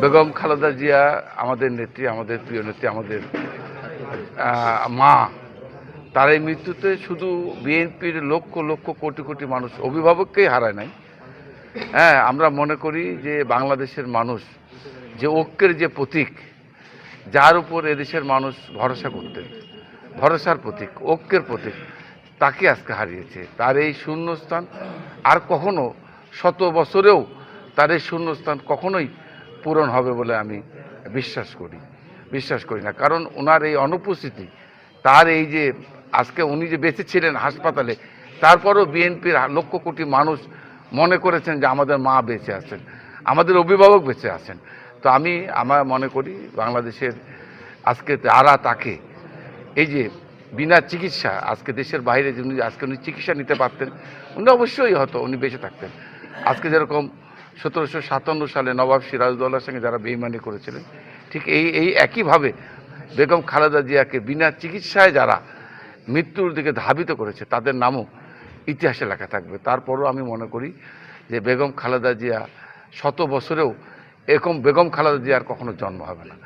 বেগম খালেদা জিয়া, আমাদের নেত্রী, আমাদের প্রিয় নেত্রী, আমাদের মা তার এই মৃত্যুতে শুধু বিএনপির লক্ষ লক্ষ, কোটি কোটি মানুষ অভিভাবককেই হারায় নাই। হ্যাঁ আমরা মনে করি যে বাংলাদেশের মানুষ যে ঐক্যের যে প্রতীক, যার উপর এদেশের মানুষ ভরসা করতেন, ভরসার প্রতীক, ঐক্যের প্রতীক, তাকে আজকে হারিয়েছে। তার এই শূন্যস্থান আর কখনো শত বছরেও তার এই শূন্যস্থান কখনোই পূরণ হবে বলে আমি বিশ্বাস করি বিশ্বাস করি না। কারণ ওনার এই অনুপস্থিতি, তার এই যে আজকে উনি যে বেঁচে ছিলেন হাসপাতালে, তারপরও বিএনপির লক্ষ কোটি মানুষ মনে করেছেন যে আমাদের মা বেঁচে আছেন, আমাদের অভিভাবক বেঁচে আছেন। তো আমি আমার মনে করি বাংলাদেশের আজকে তারা তাকে, এই যে বিনা চিকিৎসা, আজকে দেশের বাইরে যে উনি আজকে উনি চিকিৎসা নিতে পারতেন, উনি অবশ্যই হতো, উনি বেঁচে থাকতেন। আজকে যেরকম সতেরোশো সাতান্ন সালে নবাব সিরাজউদ্দৌলার সঙ্গে যারা বেইমানি করেছিলেন, ঠিক এই এই একইভাবে বেগম খালেদা জিয়াকে বিনা চিকিৎসায় যারা মৃত্যুর দিকে ধাবিত করেছে, তাদের নামও ইতিহাসে লেখা থাকবে। তারপরও আমি মনে করি যে বেগম খালেদা জিয়া শত বছরেও এরকম বেগম খালেদা জিয়ার কখনো জন্ম হবে না।